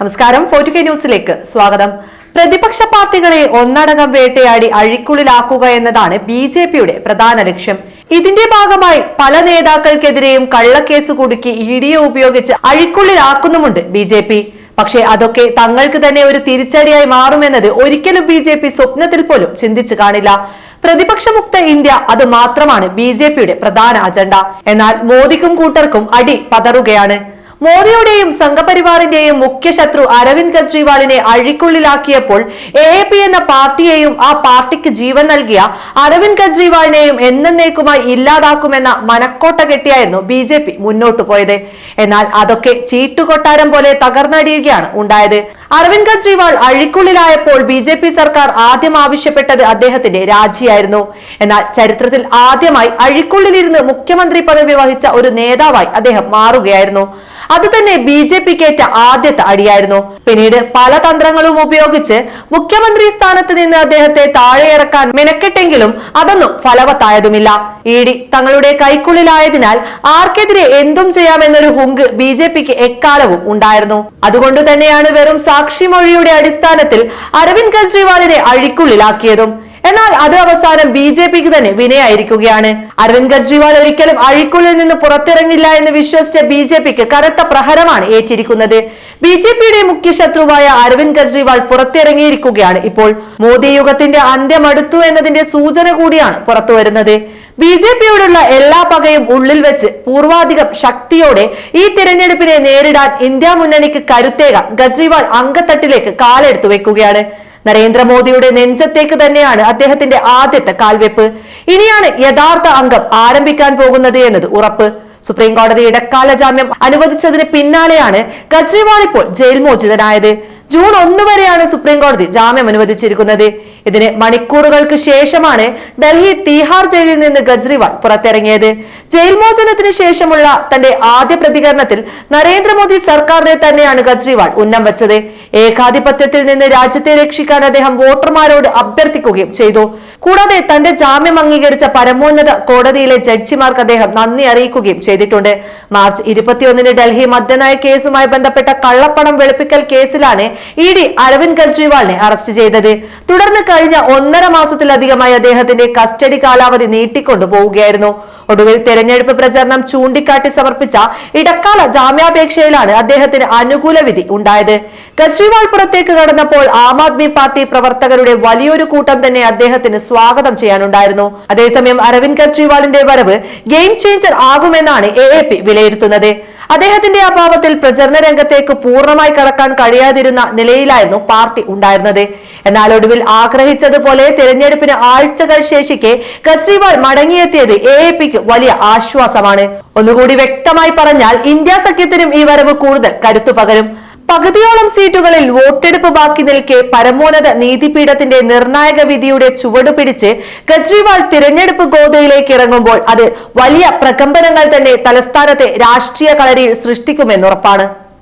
നമസ്കാരം. Forty K ന്യൂസിലേക്ക് സ്വാഗതം. പ്രതിപക്ഷ പാർട്ടികളെ ഒന്നടങ്കം വേട്ടയാടി അഴിക്കുള്ളിലാക്കുക എന്നതാണ് ബി ജെ പിയുടെ പ്രധാന ലക്ഷ്യം. ഇതിന്റെ ഭാഗമായി പല നേതാക്കൾക്കെതിരെയും കള്ളക്കേസ് കുടുക്കി ഇ ഉപയോഗിച്ച് അഴിക്കുള്ളിലാക്കുന്നുമുണ്ട് ബി ജെ പി. പക്ഷേ അതൊക്കെ തങ്ങൾക്ക് തന്നെ ഒരു തിരിച്ചടിയായി മാറുമെന്നത് ഒരിക്കലും ബി ജെ പി സ്വപ്നത്തിൽ പോലും ചിന്തിച്ചു കാണില്ല. പ്രതിപക്ഷമുക്ത ഇന്ത്യ അത് മാത്രമാണ് ബി ജെ പിയുടെ പ്രധാന അജണ്ട. എന്നാൽ മോദിക്കും കൂട്ടർക്കും അടി പതറുകയാണ്. മോദിയുടെയും സംഘപരിവാറിന്റെയും മുഖ്യ ശത്രു അരവിന്ദ് കെജ്രിവാളിനെ അഴിക്കുള്ളിലാക്കിയപ്പോൾ എ എ പി എന്ന പാർട്ടിയെയും ആ പാർട്ടിക്ക് ജീവൻ നൽകിയ അരവിന്ദ് കെജ്രിവാളിനെയും എന്നേക്കുമായി ഇല്ലാതാക്കുമെന്ന മനക്കോട്ട കെട്ടിയായിരുന്നു ബി ജെ പി മുന്നോട്ടു പോയത്. എന്നാൽ അതൊക്കെ ചീട്ടുകൊട്ടാരം പോലെ തകർന്നടിയുകയാണ് ഉണ്ടായത്. അരവിന്ദ് കെജ്രിവാൾ അഴിക്കുള്ളിലായപ്പോൾ ബി ജെ പി സർക്കാർ ആദ്യം ആവശ്യപ്പെട്ടത് അദ്ദേഹത്തിന്റെ രാജിയായിരുന്നു. എന്നാൽ ചരിത്രത്തിൽ ആദ്യമായി അഴിക്കുള്ളിലിരുന്ന് മുഖ്യമന്ത്രി പദവി വഹിച്ച ഒരു നേതാവായി അദ്ദേഹം മാറുകയായിരുന്നു. അത് തന്നെ ബി ജെ പിക്കേറ്റ ആദ്യത്തെ അടിയായിരുന്നു. പിന്നീട് പല തന്ത്രങ്ങളും ഉപയോഗിച്ച് മുഖ്യമന്ത്രി സ്ഥാനത്ത് നിന്ന് അദ്ദേഹത്തെ താഴെയിറക്കാൻ മെനക്കെട്ടെങ്കിലും അതൊന്നും ഫലവത്തായതുമില്ല. ഇ ഡി തങ്ങളുടെ കൈക്കുള്ളിലായതിനാൽ ആർക്കെതിരെ എന്തും ചെയ്യാമെന്നൊരു ഹുങ്ക് ബി ജെ പിക്ക് എക്കാലവും ഉണ്ടായിരുന്നു. അതുകൊണ്ട് തന്നെയാണ് വെറും സാക്ഷിമൊഴിയുടെ അടിസ്ഥാനത്തിൽ അരവിന്ദ് കെജ്രിവാളിനെ അഴിക്കുള്ളിലാക്കിയതും. എന്നാൽ അത് അവസാനം ബി ജെ പിക്ക് തന്നെ വിനയായിരിക്കുകയാണ്. അരവിന്ദ് കെജ്രിവാൾ ഒരിക്കലും അഴിക്കുള്ളിൽ നിന്ന് പുറത്തിറങ്ങില്ല എന്ന് വിശ്വസിച്ച ബി ജെ പിക്ക് കനത്ത പ്രഹരമാണ് ഏറ്റിരിക്കുന്നത്. ബി ജെ പിയുടെ മുഖ്യ ശത്രുവായ അരവിന്ദ് കെജ്രിവാൾ പുറത്തിറങ്ങിയിരിക്കുകയാണ് ഇപ്പോൾ. മോദി യുഗത്തിന്റെ അന്ത്യം അടുത്തു എന്നതിന്റെ സൂചന കൂടിയാണ് പുറത്തുവരുന്നത് ബി ജെ പിയോടുള്ള എല്ലാ പകയും ഉള്ളിൽ വെച്ച് പൂർവാധികം ശക്തിയോടെ ഈ തിരഞ്ഞെടുപ്പിനെ നേരിടാൻ ഇന്ത്യ മുന്നണിക്ക് കരുത്തേകാൻ കെജ്രിവാൾ അങ്കത്തട്ടിലേക്ക് കാലെടുത്തു വെക്കുകയാണ്. നരേന്ദ്രമോദിയുടെ നെഞ്ചത്തേക്ക് തന്നെയാണ് അദ്ദേഹത്തിന്റെ ആദ്യത്തെ കാൽവെപ്പ്. ഇനിയാണ് യഥാർത്ഥ അംഗം ആരംഭിക്കാൻ പോകുന്നത് എന്നത് ഉറപ്പ്. സുപ്രീം കോടതി ഇടക്കാല ജാമ്യം അനുവദിച്ചതിന് പിന്നാലെയാണ് കെജ്രിവാൾ ഇപ്പോൾ ജയിൽ മോചിതനായത്. ജൂൺ ഒന്ന് വരെയാണ് സുപ്രീം കോടതി ജാമ്യം അനുവദിച്ചിരിക്കുന്നത്. ഇതിന് മണിക്കൂറുകൾക്ക് ശേഷമാണ് ഡൽഹി തീഹാർ ജയിലിൽ നിന്ന് ഗജ്രിവാൾ പുറത്തിറങ്ങിയത്. ജയിൽ മോചനത്തിന് ശേഷമുള്ള തന്റെ ആദ്യ പ്രതികരണത്തിൽ നരേന്ദ്രമോദി സർക്കാരിനെ തന്നെയാണ് ഗജ്രിവാൾ ഉന്നം വെച്ചത്. ഏകാധിപത്യത്തിൽ നിന്ന് രാജ്യത്തെ രക്ഷിക്കാൻ അദ്ദേഹം വോട്ടർമാരോട് അഭ്യർത്ഥിക്കുകയും ചെയ്തു. കൂടാതെ തന്റെ ജാമ്യം അംഗീകരിച്ച പരമോന്നത കോടതിയിലെ ജഡ്ജിമാർക്ക് അദ്ദേഹം നന്ദി അറിയിക്കുകയും ചെയ്തിട്ടുണ്ട്. മാർച്ച് ഇരുപത്തിയൊന്നിന് ഡൽഹി മദ്യനായ കേസുമായി ബന്ധപ്പെട്ട കള്ളപ്പണം വെളുപ്പിക്കൽ കേസിലാണ് ഇ ഡി അരവിന്ദ് കെജ്രിവാളിനെ അറസ്റ്റ് ചെയ്തത്. തുടർന്ന് കഴിഞ്ഞ ഒന്നര മാസത്തിലധികമായി അദ്ദേഹത്തിന്റെ കസ്റ്റഡി കാലാവധി നീട്ടിക്കൊണ്ടു പോവുകയായിരുന്നു. ഒടുവിൽ തെരഞ്ഞെടുപ്പ് പ്രചരണം ചൂണ്ടിക്കാട്ടി സമർപ്പിച്ച ഇടക്കാല ജാമ്യാപേക്ഷയിലാണ് അദ്ദേഹത്തിന് അനുകൂല വിധി ഉണ്ടായത്. കെജ്രിവാൾ പുറത്തേക്ക് കടന്നപ്പോൾ ആം ആദ്മി പാർട്ടി പ്രവർത്തകരുടെ വലിയൊരു കൂട്ടം തന്നെ അദ്ദേഹത്തിന് സ്വാഗതം ചെയ്യാനുണ്ടായിരുന്നു. അതേസമയം അരവിന്ദ് കെജ്രിവാളിന്റെ വരവ് ഗെയിം ചേഞ്ചർ ആകുമെന്നാണ് എ എ പി വിലയിരുത്തുന്നത്. അദ്ദേഹത്തിന്റെ അഭാവത്തിൽ പ്രചരണ രംഗത്തേക്ക് പൂർണമായി കടക്കാൻ കഴിയാതിരുന്ന നിലയിലായിരുന്നു പാർട്ടി ഉണ്ടായിരുന്നത്. എന്നാൽ ഒടുവിൽ ആഗ്രഹിച്ചതുപോലെ തെരഞ്ഞെടുപ്പിന് ആഴ്ചകൾ ശേഷിക്കെ കെജ്രിവാൾ മടങ്ങിയെത്തിയത് എ എ പിക്ക് വലിയ ആശ്വാസമാണ്. ഒന്നുകൂടി വ്യക്തമായി പറഞ്ഞാൽ ഇന്ത്യ സഖ്യത്തിനും ഈ വരവ് കൂടുതൽ കരുത്തു പകരും. പകുതിയോളം സീറ്റുകളിൽ വോട്ടെടുപ്പ് ബാക്കി നിൽക്കെ പരമോന്നത നീതിപീഠത്തിന്റെ നിർണായക വിധിയുടെ ചുവട് പിടിച്ച് കെജ്രിവാൾ തിരഞ്ഞെടുപ്പ് ഗോതയിലേക്ക് ഇറങ്ങുമ്പോൾ അത് വലിയ പ്രകമ്പനങ്ങൾ തന്നെ തലസ്ഥാനത്തെ രാഷ്ട്രീയ കളരിയിൽ സൃഷ്ടിക്കുമെന്നുറപ്പാണ്.